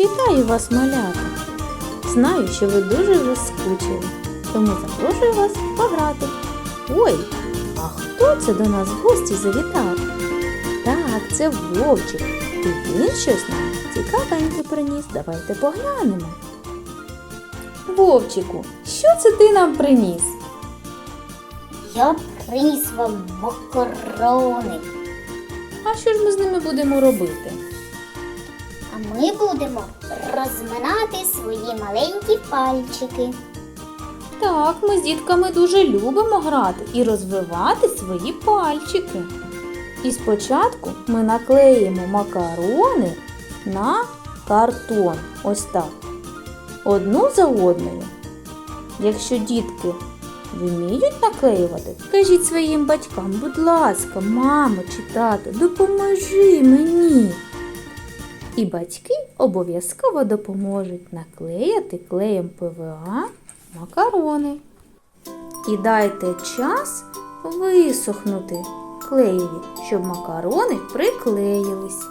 Вітаю вас, малята! Знаю, що ви дуже вже скучили, тому запрошую вас пограти. Ой, а хто це до нас в гості завітав? Так, це Вовчик. І він щось нам цікавеньке приніс. Давайте поглянемо. Вовчику, що це ти нам приніс? Я приніс вам макарони, А що ж ми з ними будемо робити? Ми будемо розминати свої маленькі пальчики. Так, ми з дітками дуже любимо грати і розвивати свої пальчики. І спочатку ми наклеїмо макарони на картон. Ось так. Одну за одною. Якщо дітки вміють наклеювати, кажіть своїм батькам, будь ласка, мамо чи тато, допоможи мені. І батьки обов'язково допоможуть наклеїти клеєм ПВА макарони. І дайте час висохнути клеєві, щоб макарони приклеїлись.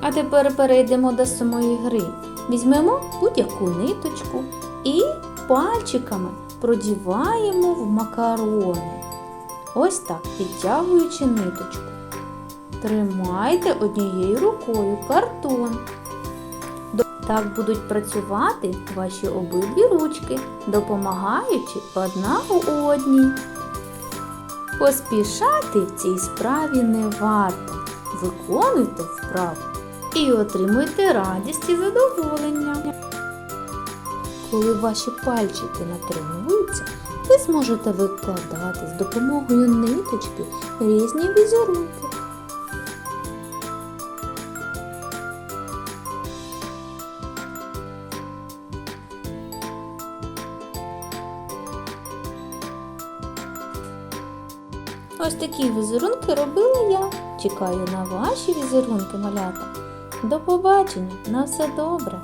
А тепер перейдемо до самої гри. Візьмемо будь-яку ниточку і пальчиками продіваємо в макарони. Ось так, підтягуючи ниточку. Тримайте однією рукою картон. Так будуть працювати ваші обидві ручки, допомагаючи одна у одній. Поспішати в цій справі не варто. Виконуйте вправу і отримуйте радість і задоволення. Коли ваші пальчики натренуються, ви зможете викладати з допомогою ниточки різні візерунки. Ось такі візерунки робила я. Чекаю на ваші візерунки, малята. До побачення, на все добре!